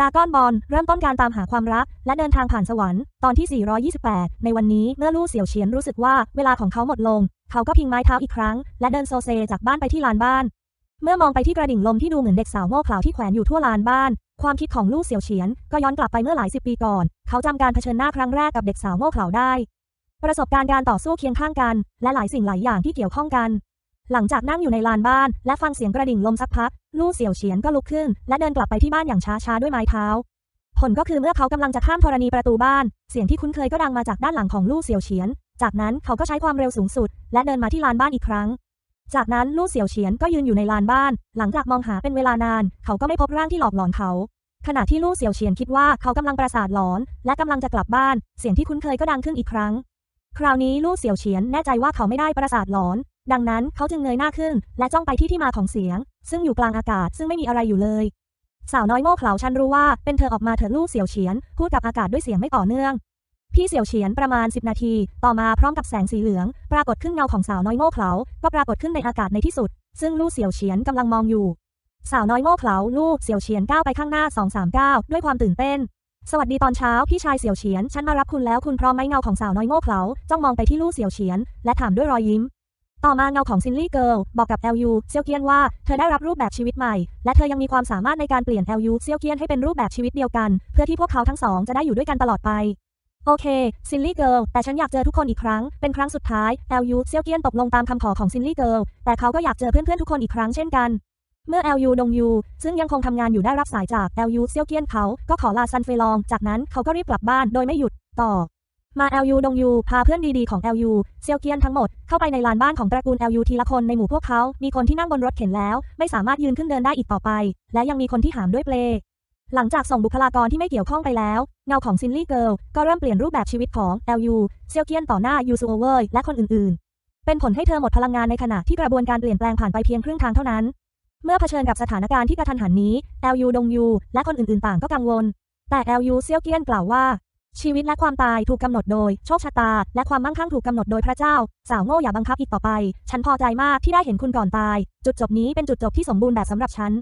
ดากอนบอลเริ่มต้นการตามหาความรัก และเดินทางผ่านสวรรค์ตอนที่ 428 ในวันนี้เมื่อลู่เสี่ยวเฉียนรู้สึกว่าเวลาของเขาหมดลง เขาก็พิงไม้เท้าอีกครั้ง และเดินโซเซจากบ้านไปที่ลานบ้าน เมื่อมองไปที่กระดิ่งลมที่ดูเหมือนเด็กสาวโง่เขลาที่แขวนอยู่ทั่วลานบ้าน ความคิดของลู่เสี่ยวเฉียนก็ย้อนกลับไปเมื่อหลายสิบปีก่อน เขาจำการเผชิญหน้าครั้งแรกกับเด็กสาวโง่เขลาได้ ประสบการณ์การต่อสู้เคียงข้างกัน และหลายสิ่งหลายอย่างที่เกี่ยวข้องกัน หลังจากนั่งอยู่ในลานบ้าน และฟังเสียงกระดิ่งลมสักพัก ลู่เสี่ยวเฉียนก็ลุกขึ้น และเดินกลับไปที่บ้านอย่างช้าๆด้วยไม้เท้า ผลก็คือเมื่อเขากำลังจะข้ามธรณีประตูบ้าน เสียงที่คุ้นเคยก็ดังมาจากด้านหลังของลู่เสี่ยวเฉียน จากนั้นเขาก็ใช้ความเร็วสูงสุด และเดินมาที่ลานบ้านอีกครั้ง จากนั้นลู่เสี่ยวเฉียนก็ยืนอยู่ในลานบ้าน หลังจากมองหาเป็นเวลานาน เขาก็ไม่พบร่างที่หลอกหลอนเขา ขณะที่ลู่เสี่ยวเฉียนคิดว่าเขากำลังประสาทหลอน และกำลังจะกลับบ้าน เสียงที่คุ้นเคยก็ดังขึ้นอีกครั้งคราวนี้ลู่เสี่ยวเฉียนแน่ใจว่าเขาไม่ได้ประสาทหลอน ดังนั้นเขาจึงเงยหน้าขึ้น และจ้องไปที่ที่มาของเสียง ซึ่งอยู่กลางอากาศซึ่งไม่มีอะไรอยู่เลย สาวน้อยโง่เขลาฉันรู้ว่าเป็นเธอออกมาเถอะลู่เสี่ยวเฉียน พูดกับอากาศด้วยเสียงไม่ต่อเนื่อง พี่เสี่ยวเฉียนประมาณ 10 นาที ต่อมาพร้อมกับแสงสีเหลือง ปรากฏขึ้นเงาของสาวน้อยโง่เขลาก็ปรากฏขึ้นในอากาศในที่สุด ซึ่งลู่เสี่ยวเฉียนกำลังมองอยู่ สาวน้อยโง่เขลาลู่เสี่ยวเฉียนก้าวไปข้างหน้า239ด้วยความตื่นเต้นสวัสดีตอนเช้าพี่ชายเสี่ยวเฉียน ฉันมารับคุณแล้วคุณพร้อมไหมเงาของสาวน้อยโง่เขลาจ้องมองไปที่ลู่เสี่ยวเฉียน และถามด้วยรอยยิ้ม ต่อมาเงาของซินลี่เกิลบอกกับ LU เซียวเกียนว่า เธอได้รับรูปแบบชีวิตใหม่ และเธอยังมีความสามารถในการเปลี่ยน LU เซียวเกียนให้เป็นรูปแบบชีวิตเดียวกัน เพื่อที่พวกเขาทั้งสองจะได้อยู่ด้วยกันตลอดไป โอเค ซินลี่เกิลแต่ฉันอยากเจอทุกคนอีกครั้ง เป็นครั้งสุดท้าย LU เซียวเกียนตกลงตามคำขอของซินลี่เกิลแต่เขาก็อยากเจอเพื่อนๆทุกคนอีกครั้งเช่นกันเมื่อ LU ดงยูซึ่งยังคงทำงานอยู่ได้รับสายจาก LU เซียวเกียนเขาก็ขอลาซันเฟลอง จากนั้นเขาก็รีบกลับบ้านโดยไม่หยุดต่อ มา LU ดงยูพาเพื่อนดีๆของ LU เซียวเกียนทั้งหมด เข้าไปในลานบ้านของตระกูล LU ทีละคนในหมู่พวกเขา มีคนที่นั่งบนรถเข็นแล้ว ไม่สามารถยืนขึ้นเดินได้อีกต่อไป และยังมีคนที่หามด้วยเปล หลังจากส่งบุคลากรที่ไม่เกี่ยวข้องไปแล้ว เงาของซินลี่เกิลก็เริ่มเปลี่ยนรูปแบบชีวิตของ LU เซียวเกียนต่อหน้ายูซูโอเวอร์และคนอื่นๆ เป็นผลให้เธอหมดพลังงานในขณะที่กระบวนการเปลี่ยนแปลงผ่านไปเพียงครึ่งทางเท่านั้น เมื่อเผชิญกับสถานการณ์ที่กระทันหันนี้ LU ดงยูและคนอื่นๆ ต่างก็กังวล แต่ LU เซียวเกียนกล่าวว่า ชีวิตและความตายถูกกำหนดโดย โชคชะตา และความมั่งคั่งถูกกำหนดโดยพระเจ้า สาวโง่อย่าบังคับอีกต่อไป ฉันพอใจมากที่ได้เห็นคุณก่อนตาย จุดจบนี้เป็นจุดจบที่สมบูรณ์แบบสำหรับฉัน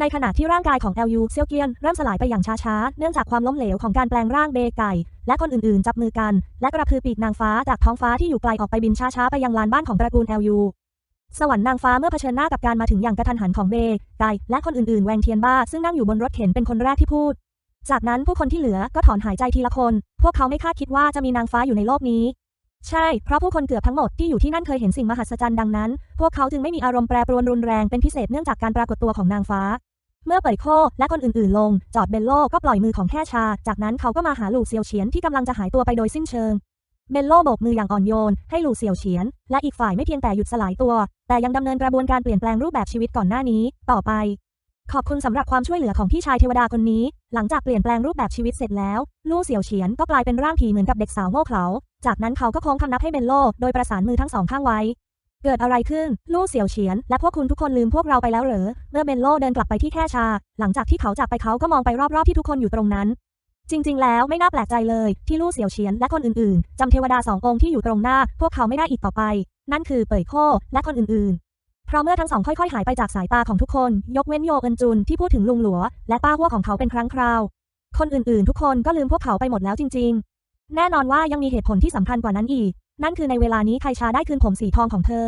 ในขณะที่ร่างกายของ LU เซียวเกียนเริ่มสลายไปอย่างช้าๆ เนื่องจากความล้มเหลวของการแปลงร่างเบไก่ และคนอื่นๆ จับมือกัน และกระพือปีกนางฟ้าจากท้องฟ้าที่อยู่ไกลออกไปบินช้าๆไปยังลานบ้านของตระกูล LU สวรรค์นางฟ้าเมื่อเผชิญหน้ากับการมาถึงอย่างกระทันหันของเบไก่และคนอื่นๆ แวงเทียนบ้าซึ่งนั่งอยู่บนรถเข็นเป็นคนแรกที่พูด จากนั้นผู้คนที่เหลือก็ถอนหายใจทีละคน พวกเขาไม่คาดคิดว่าจะมีนางฟ้าอยู่ในโลกนี้ ใช่ เพราะผู้คนเกือบทั้งหมดที่อยู่ที่นั่นเคยเห็นสิ่งมหัศจรรย์ดังนั้น พวกเขาจึงไม่มีอารมณ์แปรปรวนรุนแรงเป็นพิเศษเนื่องจากการปรากฏตัวของนางฟ้า เมื่อเปิดโคและคนอื่นๆ ลง จอดเบลโลก็ปล่อยมือของแค่ชา จากนั้นเขาก็มาหาหลู่เซียวเฉียนที่กำลังจะหายตัวไปโดยสิ้นเชิง เบลโลโบกมืออย่างอ่อนโยน ให้หลู่เสี่ยวเฉียน และอีกฝ่ายไม่เพียงแต่หยุดสลายตัว แต่ยังดำเนินกระบวนการเปลี่ยนแปลงรูปแบบชีวิตก่อนหน้านี้ ต่อไป ขอบคุณสำหรับความช่วยเหลือของพี่ชายเทวดาคนนี้ หลังจากเปลี่ยนแปลงรูปแบบชีวิตเสร็จแล้ว ลู่เสี่ยวเฉียนก็กลายเป็นร่างผีเหมือนกับเด็กสาวโง่เขลา จากนั้นเขาก็โค้งคำนับให้เบลโลโดยประสานมือทั้งสองข้างไว้ เกิดอะไรขึ้น ลู่เสี่ยวเฉียน และพวกคุณทุกคนลืมพวกเราไปแล้วเหรอ เมื่อเบลโลเดินกลับไปที่แค่ชา หลังจากที่เขาจากไปเขาก็มองไปรอบๆที่ทุกคนอยู่ตรงนั้น จริง ๆ แล้วไม่น่าแปลกใจเลย ที่ลู่เสี่ยวเฉียนและคนอื่นๆจำเทวดาสององค์ที่อยู่ตรงหน้า พวกเขาไม่ได้อีกต่อไป นั่นคือเป่ยโคและคนอื่นๆ เพราะเมื่อทั้งสองค่อยๆ หายไปจากสายตาของทุกคน ยกเว้นโยเอินจุนที่พูดถึงลุงหลัว และป้าหัวของเขาเป็นครั้งคราว คนอื่นๆ ทุกคนก็ลืมพวกเขาไปหมดแล้วจริง ๆ แน่นอนว่ายังมีเหตุผลที่สำคัญกว่านั้นอีก นั่นคือในเวลานี้ไคชาได้คืนผมสีทองของเธอ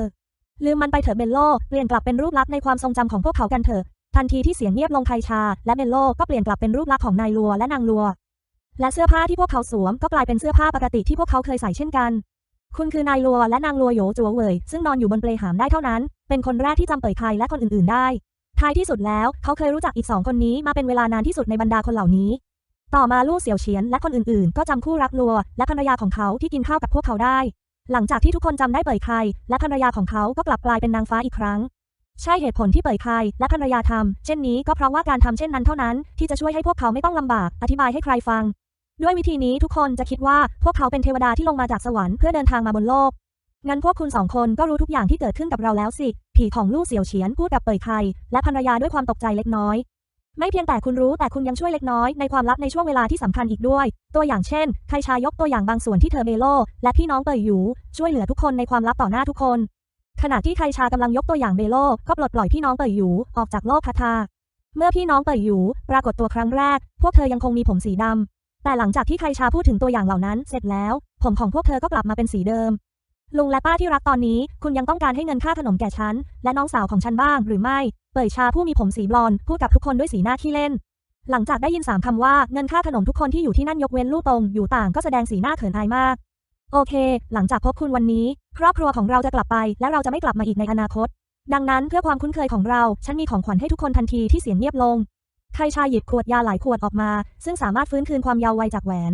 ลืมมันไปเถอะเบลโลเปลี่ยนกลับเป็นรูปลักษณ์ในความทรงจำของพวกเขากันเถอะ ทันทีที่เสียงเงียบลงไคชา และเบลโลก็เปลี่ยนกลับเป็นรูปลักษณ์ของนายลัวและนางลัว และเสื้อผ้าที่พวกเขาสวมก็กลายเป็นเสื้อผ้าปกติที่พวกเขาเคยใส่เช่นกัน คุณคือนายลัวและนางลัวโยจัวเวยซึ่งนอนอยู่บนเปลหามได้เท่านั้น เป็นคนแรกที่จำเป่ยไคและคนอื่นๆ ได้ ท้ายที่สุดแล้วเขาเคยรู้จักอีกสองคนนี้มาเป็นเวลานานที่สุดในบรรดาคนเหล่านี้ ต่อมาลู่เสี่ยวเฉียนและคนอื่นๆ ก็จำคู่รักลัวและภรรยาของเขาที่กินข้าวกับพวกเขาได้ หลังจากที่ทุกคนจำได้เป่ยไคและภรรยาของเขาก็กลับกลายเป็นนางฟ้าอีกครั้ง ใช่เหตุผลที่เป่ยไคและภรรยาทำเช่นนี้ก็เพราะว่าการทำเช่นนั้นเท่านั้นที่จะช่วยให้พวกเขาไม่ต้องลำบาก อธิบายให้ใครฟัง ด้วยวิธีนี้ทุกคนจะคิดว่าพวกเขาเป็นเทวดาที่ลงมาจากสวรรค์เพื่อเดินทางมาบนโลก งั้นพวกคุณสองคนก็รู้ทุกอย่างที่เกิดขึ้นกับเราแล้วสิ ผีของลู่เสี่ยวเฉียนพูดกับเป่ยไคและภรรยาด้วยความตกใจเล็กน้อย ไม่เพียงแต่คุณรู้แต่คุณยังช่วยเล็กน้อยในความลับในช่วงเวลาที่สำคัญอีกด้วย ตัวอย่างเช่น ไคชายกตัวอย่างบางส่วนที่เธอเบโล และพี่น้องเป่ยหยูช่วยเหลือทุกคนในความลับต่อหน้าทุกคน ขณะที่ไคชากำลังยกตัวอย่างเบโลก็ปลดปล่อยพี่น้องเป่ยหยูออกจากโลกคาทาเมื่อพี่น้องเป่ยหยูปรากฏตัวครั้งแรก พวกเธอยังคงมีผมสีดำ แต่หลังจากที่ใครชาพูดถึงตัวอย่างเหล่านั้นเสร็จแล้ว ผมของพวกเธอก็กลับมาเป็นสีเดิม ลุงและป้าที่รักตอนนี้ คุณยังต้องการให้เงินค่าขนมแก่ฉัน และน้องสาวของฉันบ้างหรือไม่ เป่ยชาผู้มีผมสีบลอนด์พูดกับทุกคนด้วยสีหน้าขี้เล่น หลังจากได้ยินสามคำว่าเงินค่าขนมทุกคนที่อยู่ที่นั่นยกเว้นลู่ตรงอยู่ต่างก็แสดงสีหน้าเขินอายมาก โอเค หลังจากพบคุณวันนี้ ครอบครัวของเราจะกลับไป และเราจะไม่กลับมาอีกในอนาคต ดังนั้นเพื่อความคุ้นเคยของเรา ฉันมีของขวัญให้ทุกคนทันทีที่เสียงเงียบลง ใครชายหยิบขวดยาหลายขวดออกมา ซึ่งสามารถฟื้นคืนความเยาว์วัยจากแหวน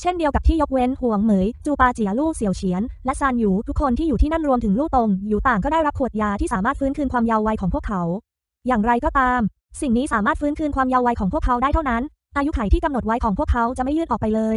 เช่นเดียวกับที่ยกเว้นห่วงเหมย จูปาเจียลู่เสี่ยวเฉียน และซานอยู่ทุกคนที่อยู่ที่นั่นรวมถึงลู่ตงอยู่ต่างก็ได้รับขวดยาที่สามารถฟื้นคืนความเยาว์วัยของพวกเขา อย่างไรก็ตาม สิ่งนี้สามารถฟื้นคืนความเยาว์วัยของพวกเขาได้เท่านั้น อายุไขที่กำหนดไว้ของพวกเขาจะไม่ยืดออกไปเลย